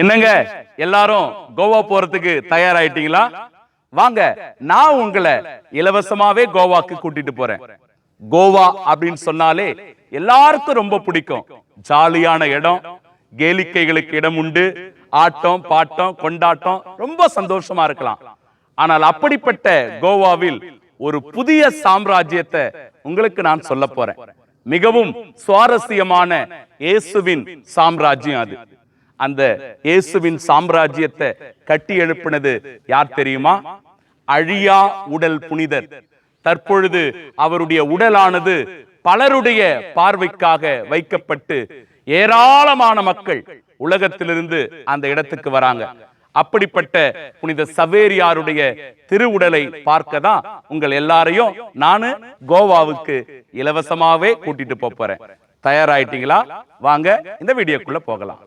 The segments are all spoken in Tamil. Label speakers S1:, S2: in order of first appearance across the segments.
S1: என்னங்க? எல்லாரும் கோவா போறதுக்கு தயாராயிட்டீங்களா? வாங்க நான் உங்களை இலவசமாவே கோவாக்கு கூட்டிட்டு போறேன். கோவா அப்படின்னு சொன்னாலே எல்லாருக்கும் ரொம்ப பிடிக்கும். ஜாலியான இடம் கேளிக்கைகளுக்கு இடம் உண்டு ஆட்டம் பாட்டம் கொண்டாட்டம் ரொம்ப சந்தோஷமா இருக்கலாம். ஆனால் அப்படிப்பட்ட கோவாவில் ஒரு புதிய சாம்ராஜ்யத்தை உங்களுக்கு நான் சொல்ல போறேன். மிகவும் சுவாரஸ்யமான இயேசுவின் சாம்ராஜ்யம் அது. அந்த இயேசுவின் சாம்ராஜ்யத்தை கட்டி எழுப்பினது யார் தெரியுமா? அழியா உடல் புனிதர். தற்பொழுது அவருடைய உடலானது பலருடைய பார்வைக்காக வைக்கப்பட்டு ஏராளமான மக்கள் உலகத்திலிருந்து அந்த இடத்துக்கு வராங்க. அப்படிப்பட்ட புனித சவேரியாருடைய திருவுடலை பார்க்க தான் உங்கள் எல்லாரையும் நானு கோவாவுக்கு இலவசமாவே கூட்டிட்டு போறேன். தயாராயிட்டீங்களா? வாங்க இந்த வீடியோக்குள்ள போகலாம்.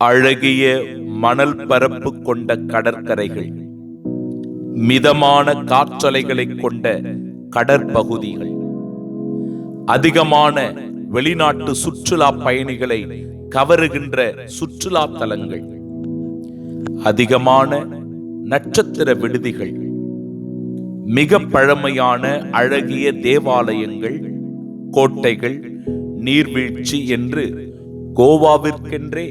S1: அழகிய மணல் பரப்பு கொண்ட கடற்கரைகள் மிதமான காற்றலைகளை கொண்ட கடற்பகுதிகள் அதிகமான வெளிநாட்டு சுற்றுலா பயணிகளை கவருகின்ற சுற்றுலா தலங்கள் அதிகமான நட்சத்திர விடுதிகள் மிக பழமையான அழகிய தேவாலயங்கள் கோட்டைகள் நீர்வீழ்ச்சி என்று கோவாவிற்கென்றே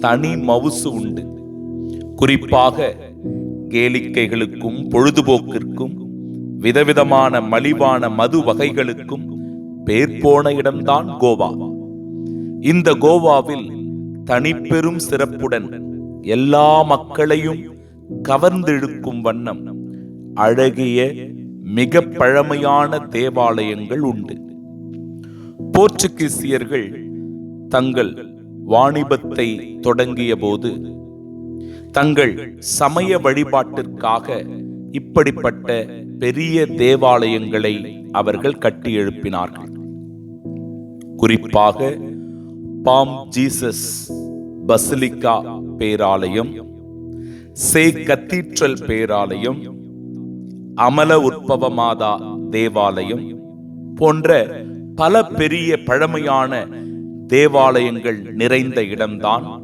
S1: தனி மவுசு உண்டு. குறிப்பாக கேளிக்கைகளுக்கும் பொழுதுபோக்கிற்கும் விதவிதமான மலிவான மது வகைகளுக்கும் பேர் போன இடம்தான் கோவா. இந்த கோவாவில் தனிப்பெரும் சிறப்புடன் எல்லா மக்களையும் கவர்ந்திழுக்கும் வண்ணம் அழகிய மிக பழமையான தேவாலயங்கள் உண்டு. போர்ச்சுகீசியர்கள் தங்கள் வாணிபத்தை தொடங்கிய போது தங்கள் சமய வழிபாட்டிற்காக இப்படிப்பட்ட பெரிய தேவாலயங்களை அவர்கள் கட்டி எழுப்பினார்கள். குறிப்பாக பாம் ஜீசஸ் பசிலிக்கா பேராலயம் சே கத்தீட்ரல் பேராலயம் அமல உற்பவ மாதா தேவாலயம் போன்ற பல பெரிய பழமையான தேவாலயங்கள் நிறைந்த இடம்தான்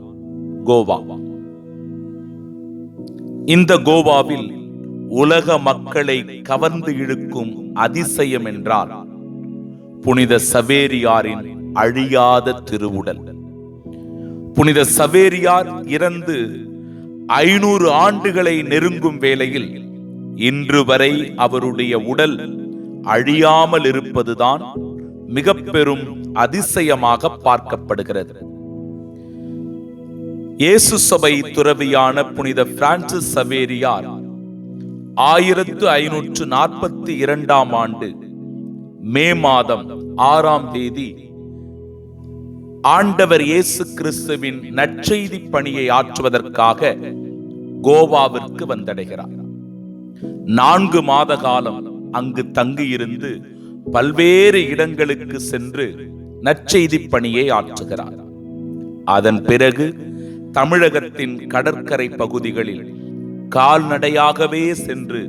S1: கோவா. இந்த கோவாவில் உலக மக்களை கவர்ந்து இழுக்கும் அதிசயம் என்றால் புனித சவேரியாரின் அழியாத திருவுடல். புனித சவேரியார் இறந்து ஐநூறு ஆண்டுகளை நெருங்கும் வேளையில் இன்று வரை அவருடைய உடல் அழியாமல் இருப்பதுதான் மிக பெரும் அதிசயமாக பார்க்கப்படுகிறது. இயேசு சபை துறவியான புனித பிரான்சிஸ் சவேரியார் ஆயிரத்து ஐநூற்று நாற்பத்தி இரண்டாம் ஆண்டு மே மாதம் ஆறாம் தேதி ஆண்டவர் இயேசு கிறிஸ்துவின் நற்செய்தி பணியை ஆற்றுவதற்காக கோவாவிற்கு வந்தடைகிறார். நான்கு மாத காலம் அங்கு தங்கியிருந்து பல்வேறு இடங்களுக்கு சென்று நற்செய்தி பணியை ஆற்றுகிறார். அதன் பிறகு தமிழகத்தின் கடற்கரை பகுதிகளில் கால்நடையாகவே சென்று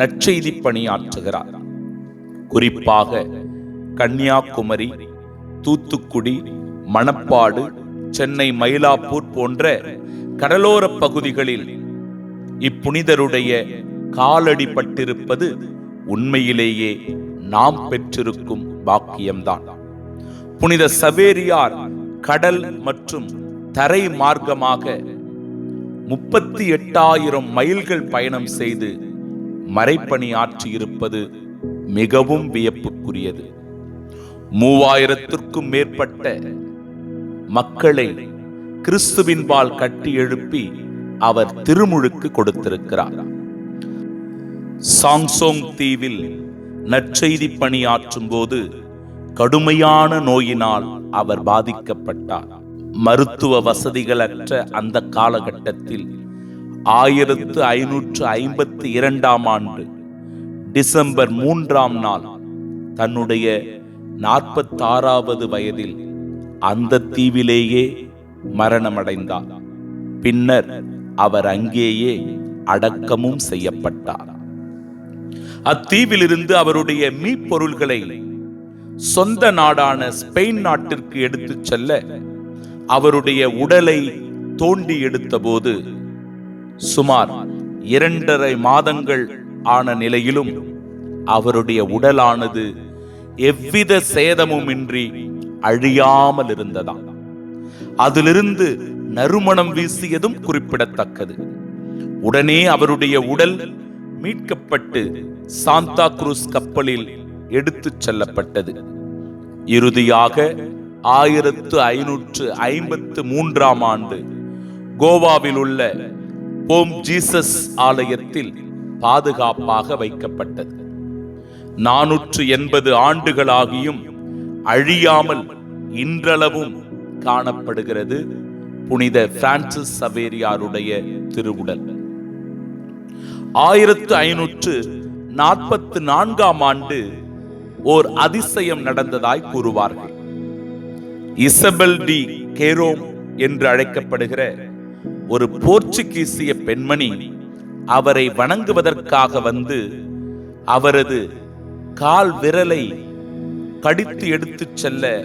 S1: நற்செய்தி பணியாற்றுகிறார் குறிப்பாக கன்னியாகுமரி தூத்துக்குடி மணப்பாடு சென்னை மயிலாப்பூர் போன்ற கடலோர பகுதிகளில் இப்புனிதருடைய காலடி பட்டிருப்பது உண்மையிலேயே நாம் பெற்றிருக்கும் பாக்கியம்தான். புனித சவேரியார் கடல் மற்றும் தரை மார்க்கமாக முப்பத்தி எட்டாயிரம் மைல்கள் பயணம் செய்து மறைப்பணி ஆற்றியிருப்பது மிகவும் வியப்புக்குரியது. மூவாயிரத்திற்கும் மேற்பட்ட மக்களை கிறிஸ்துவின்பால் கட்டி எழுப்பி அவர் திருமுழுக்கு கொடுத்திருக்கிறார். சாங்சோங் தீவில் நற்செய்தி பணியாற்றும் போது கடுமையான நோயினால் அவர் பாதிக்கப்பட்டார். மருத்துவ வசதிகளற்ற அந்த காலகட்டத்தில் ஆயிரத்து ஐநூற்று ஐம்பத்தி இரண்டாம் ஆண்டு டிசம்பர் மூன்றாம் நாள் தன்னுடைய நாற்பத்தாறாவது வயதில் அந்த தீவிலேயே மரணமடைந்தார். பின்னர் அவர் அங்கேயே அடக்கமும் செய்யப்பட்டார். அத்தீவிலிருந்து அவருடைய மீப்பொருள்களை சொந்த நாடான ஸ்பெயின் நாட்டிற்கு எடுத்துச் செல்ல அவருடைய உடலை தோண்டி எடுத்தபோது சுமார் இரண்டரை மாதங்கள் ஆன நிலையிலும் அவருடைய உடலானது எவ்வித சேதமுமின்றி அழியாமல் இருந்ததாம். அதிலிருந்து நறுமணம் வீசியதும் குறிப்பிடத்தக்கது. உடனே அவருடைய உடல் மீட்கப்பட்டு சாந்தா குரூஸ் கப்பலில் எடுத்துச் செல்லப்பட்டது. இறுதியாக ஆயிரத்து ஐநூற்று ஐம்பத்து மூன்றாம் ஆண்டு கோவாவில் உள்ள போம் ஜீசஸ் ஆலயத்தில் பாதுகாப்பாக வைக்கப்பட்டது. நானூற்று எண்பது ஆண்டுகளாகியும் அழியாமல் இன்றளவும் காணப்படுகிறது புனித பிரான்சிஸ் சவேரியாருடைய திருவுடல். ஆயிரத்து ஐநூற்று நாற்பத்து நான்காம் ஆண்டு ஓர் அதிசயம் நடந்ததாய் கூறுவார்கள். இசபெல் டி கேரோம் என்று அழைக்கப்படுகிற ஒரு போர்ச்சுகீசிய பெண்மணி அவரை வணங்குவதற்காக வந்து அவரது கால் விரலை கடித்து எடுத்துச் செல்ல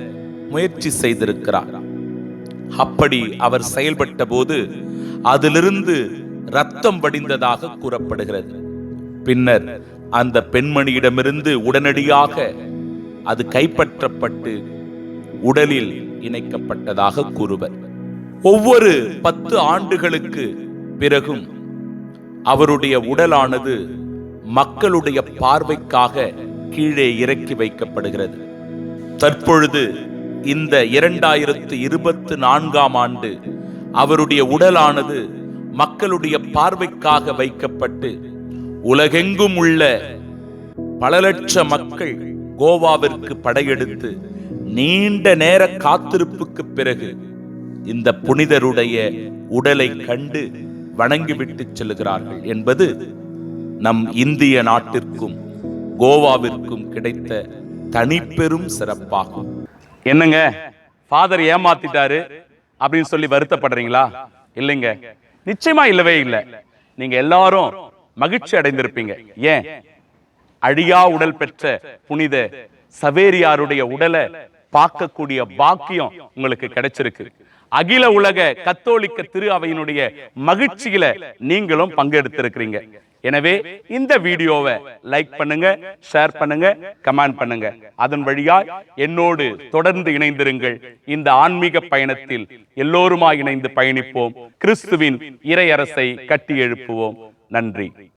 S1: முயற்சி செய்திருக்கிறார். அப்படி அவர் செயல்பட்ட போது அதிலிருந்து ரத்தம் வடிந்ததாக கூறப்படுகிறது. பின்னர் அந்த பெண்மணியிடமிருந்து உடனடியாக அது கைப்பற்றப்பட்டு உடலில் இணைக்கப்பட்டதாக கூறுவர். ஒவ்வொரு பத்து ஆண்டுகளுக்கு பிறகும் அவருடைய உடலானது மக்களுடைய பார்வைக்காக கீழே இறக்கி வைக்கப்படுகிறது. தற்பொழுது இந்த இரண்டாயிரத்து இருபத்து நான்காம் ஆண்டு அவருடைய உடலானது மக்களுடைய பார்வைக்காக வைக்கப்பட்டு உலகெங்கும் உள்ள பல லட்ச மக்கள் கோவாவிற்கு படையெடுத்து நீண்ட நேர காத்திருப்புக்கு பிறகு இந்த புனிதருடைய உடலை கண்டு வணங்கிவிட்டு செல்கிறார்கள் என்பது நம் இந்திய நாட்டிற்கும் கோவாவிற்கும் கிடைத்த தனிப்பெரும் சிறப்பாகும்.
S2: என்னங்க? ஃபாதர் ஏமாத்திட்டாரு அப்படின்னு சொல்லி வருத்தப்படுறீங்களா? இல்லைங்க. நிச்சயமா இல்லவே இல்லை. நீங்க எல்லாரும் மகிழ்ச்சி அடைந்திருப்பீங்க. ஏன்? அழியா உடல் பெற்ற புனித சவேரியாருடைய உடலை பார்க்கக்கூடிய பாக்கியம் உங்களுக்கு கிடைச்சிருக்கு. அகில உலக கத்தோலிக்க திரு அவையினுடைய மகிழ்ச்சியில நீங்களும் பங்கெடுத்திருக்கிறீங்க. எனவே இந்த வீடியோவை லைக் பண்ணுங்க ஷேர் பண்ணுங்க கமெண்ட் பண்ணுங்க. அதன் வழியா என்னோடு தொடர்ந்து இணைந்திருங்கள். இந்த ஆன்மீக பயணத்தில் எல்லோருமாய் இணைந்து பயணிப்போம். கிறிஸ்துவின் இறையரசை கட்டி எழுப்புவோம். நன்றி.